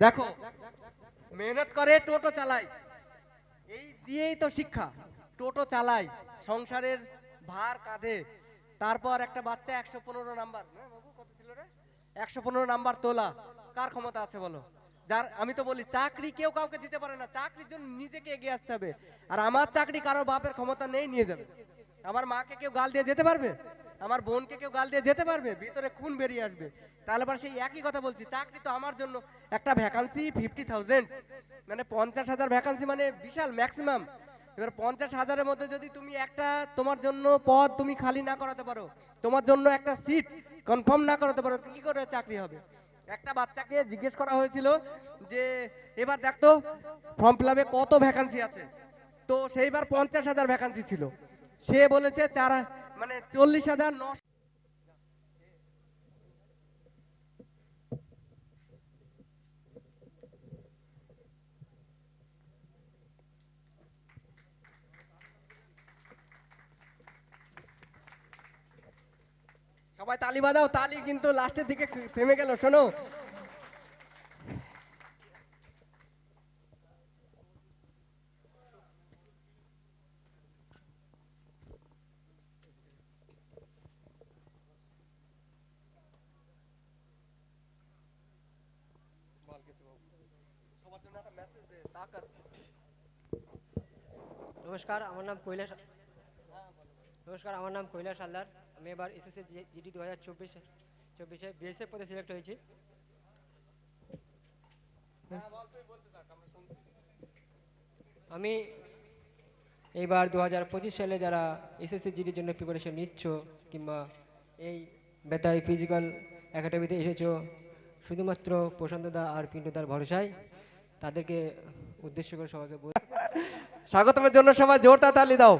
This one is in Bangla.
দেখো, মেহনত করে, টোটো চালায়। এই দিয়েই তো শিক্ষা। টোটো চালায়, সংসারের ভার কাঁধে। তারপর একটা বাচ্চা একশো পনেরো নাম্বার। রে? একশো পনেরো নাম্বার তোলা। কার ক্ষমতা আছে বলো? যার, আমি তো বলি, চাকরি কেউ কাউকে দিতে পারে না। চাকরির জন্য নিজেকে এগিয়ে আসতে হবে। আর আমার চাকরি কারও বাপের ক্ষমতা নেই, নিয়ে যাবে। আমার মাকে কেউ গাল দিয়ে যেতে পারবে? আমার বোনকে কেউ গাল দিয়ে যেতে পারবে? ভিতরে খুন বেরিয়ে আসবে। তাহলে পর সেই একই কথা বলছি, চাকরি তো আমার জন্য একটা ভ্যাকান্সি ফিফটি থাউজেন্ড মানে পঞ্চাশ হাজার ভ্যাকান্সি মানে বিশাল ম্যাক্সিমাম এবার পঞ্চাশ হাজারের মধ্যে যদি তুমি একটা তোমার জন্য পদ তুমি খালি না করাতে পারো, তোমার জন্য একটা সিট কনফার্ম না করাতে পারো, কি করে চাকরি হবে? একটা বাচ্চাকে জিজ্ঞেস করা হয়েছিল যে, এবার দেখতো ফর্ম ফিল কত ভ্যাকান্সি আছে? তো সেইবার পঞ্চাশ হাজার ভ্যাকান্সি ছিল। সে বলেছে, চার মানে চল্লিশ হাজার সবাই তালি বাজাও তালি কিন্তু লাস্টের দিকে থেমে গেল শোনো সবার জন্য একটা মেসেজ দে তাকাত নমস্কার আমার নাম কৈলাস নমস্কার আমার নাম কৈলাস হালদার। আমি এবার এসএসসি জিডি দু হাজার চব্বিশ চব্বিশে বিএসএফ পদে সিলেক্ট হয়েছি। হ্যাঁ আমি এইবার দু হাজার পঁচিশ সালে যারা এসএসসি জিডির জন্য প্রিপারেশন নিচ্ছ কিংবা এই বেতাই ফিজিক্যাল একাডেমিতে এসেছ শুধুমাত্র প্রশান্তদা আর পিন্টুদার ভরসায় তাদেরকে উদ্দেশ্য করে সবাইকে স্বাগতমের জন্য সবাই জোরদার তালি দাও।